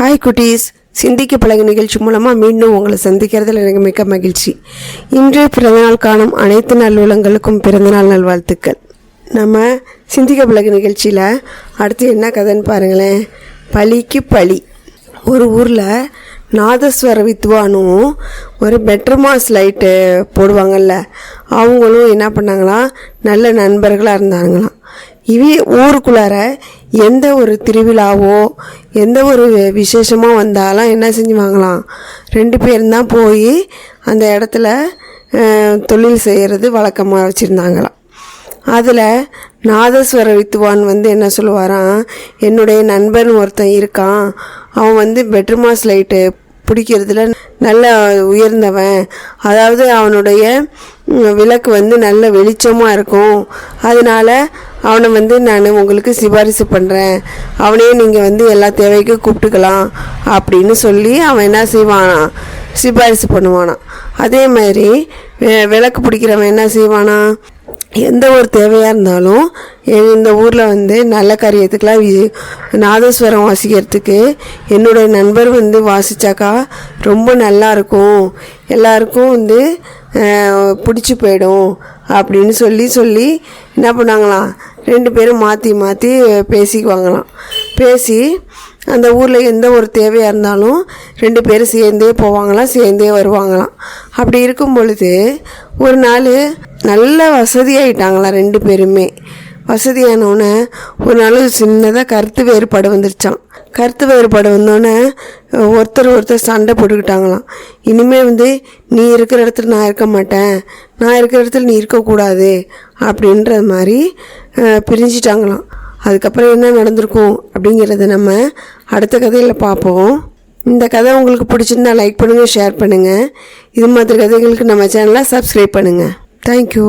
Hi குட்டீஸ் சிந்திக்க பழகு நிகழ்ச்சி மூலமாக மீண்டும் உங்களை சந்திக்கிறதுல எனக்கு மிக்க மகிழ்ச்சி. இன்றைய பிறந்தநாள் காணும் அனைத்து நல்லுலங்களுக்கும் பிறந்தநாள் நல்வாழ்த்துக்கள். நம்ம சிந்திக்க பழகு நிகழ்ச்சியில் அடுத்து என்ன கதைன்னு பாருங்களேன். பலிக்கு பலி ஒரு ஊரில் நாதஸ்வர வித்வானும் ஒரு பெட்ரமாஸ் லைட்டு போடுவாங்கல்ல அவங்களும் என்ன பண்ணாங்களாம்? நல்ல நண்பர்களாக இருந்தாங்களாம். இவ ஊருக்குள்ளார எந்த ஒரு திருவிழாவோ எந்த ஒரு விசேஷமோ வந்தாலும் என்ன செஞ்சுவாங்களாம்? ரெண்டு பேருந்தான் போய் அந்த இடத்துல தொழில் செய்கிறது வழக்கமாக வச்சுருந்தாங்களாம். அதில் நாதஸ்வர வித்துவான் வந்து என்ன சொல்லுவாராம்? என்னுடைய நண்பன் ஒருத்தன் இருக்கான். அவன் வந்து பெட்ரூமாஸ் லைட்டு பிடிக்கிறதுல நல்ல உயர்ந்தவன். அதாவது அவனுடைய விளக்கு வந்து நல்ல வெளிச்சமாக இருக்கும். அதனால அவனை வந்து நான் உங்களுக்கு சிபாரிசு பண்ணுறேன் அவனையே நீங்கள் வந்து எல்லா தேவைக்கும் கூப்பிட்டுக்கலாம் அப்படின்னு சொல்லி அவன் என்ன செய்வானா? சிபாரிசு பண்ணுவானா. அதே மாதிரி விளக்கு பிடிக்கிறவன் என்ன செய்வானா? எந்த ஒரு தேவையாக இருந்தாலும் எ- இந்த ஊரில் வந்து நல்ல காரியத்துக்கெலாம் வி- நாதஸ்வரம் வாசிக்கிறதுக்கு என்னுடைய நண்பர் வந்து வாசித்தாக்கா ரொம்ப நல்லாயிருக்கும் எல்லாருக்கும் வந்து பிடிச்சி போயிடும் அப்படின்னு சொல்லி சொல்லி என்ன பண்ணாங்களாம்? ரெண்டு பேரும் மாற்றி மாற்றி பேசிக்குவாங்களாம். பேசி அந்த ஊரில் எந்த ஒரு தேவையாக இருந்தாலும் ரெண்டு பேரும் சேர்ந்தே போவாங்களாம் சேர்ந்தே வருவாங்களாம். அப்படி இருக்கும் பொழுது ஒரு நாள் நல்ல வசதியாயிட்டாங்களாம் ரெண்டு பேருமே. வசதியானவுடனே ஒரு நாள் சின்னதாக கருத்து வேறுபாடு வந்துருச்சான் கருத்து வேறுபாடு வந்தோடனே ஒருத்தர் ஒருத்தர் சண்டை போட்டுக்கிட்டாங்களாம். இனிமேல் வந்து நீ இருக்கிற இடத்துல நான் இருக்க மாட்டேன். நான் இருக்கிற இடத்துல நீ இருக்கக்கூடாது அப்படின்ற மாதிரி பிரிஞ்சிட்டாங்களாம். அதுக்கப்புறம் என்ன நடந்திருக்கும் அப்படிங்கிறத நம்ம அடுத்த கதையில் பார்ப்போம். இந்த கதை உங்களுக்கு பிடிச்சிருந்தா லைக் பண்ணுங்கள் ஷேர் பண்ணுங்கள் இது மாதிரி கதைகளுக்கு நம்ம சேனலை சப்ஸ்கிரைப் பண்ணுங்கள் தேங்க்யூ